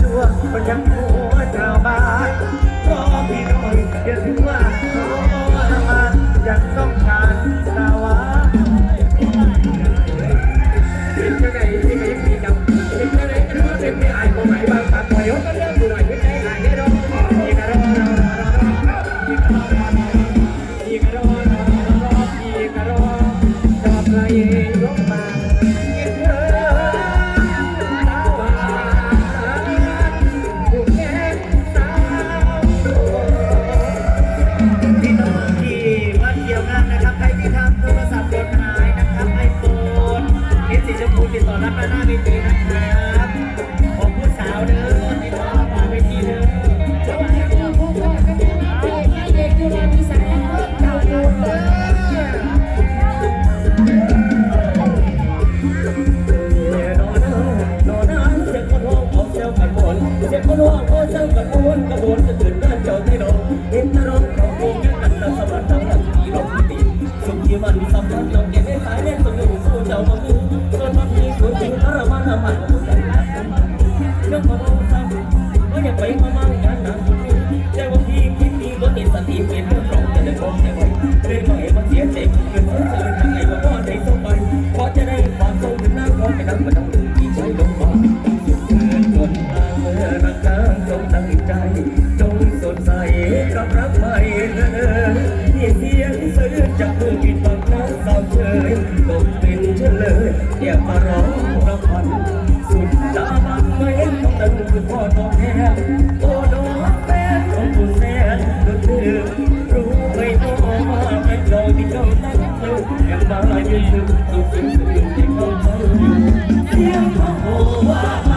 ชั่วมันยังชั่ นะสาวเธอตกเป็นเฉลยอย่มาร้องระพันสุดจะบังไม่ต้องตึงคือพ่อต้องแพ้โอ้ดอกแป้ของผู้แสนดูเธอรู้ไหมน้อมาเป็นดอกที่เขาตั้งเออย่ามายืนสุดสุดสุดที่เขาเธออยู่เสียงพ่อโอ้ว่า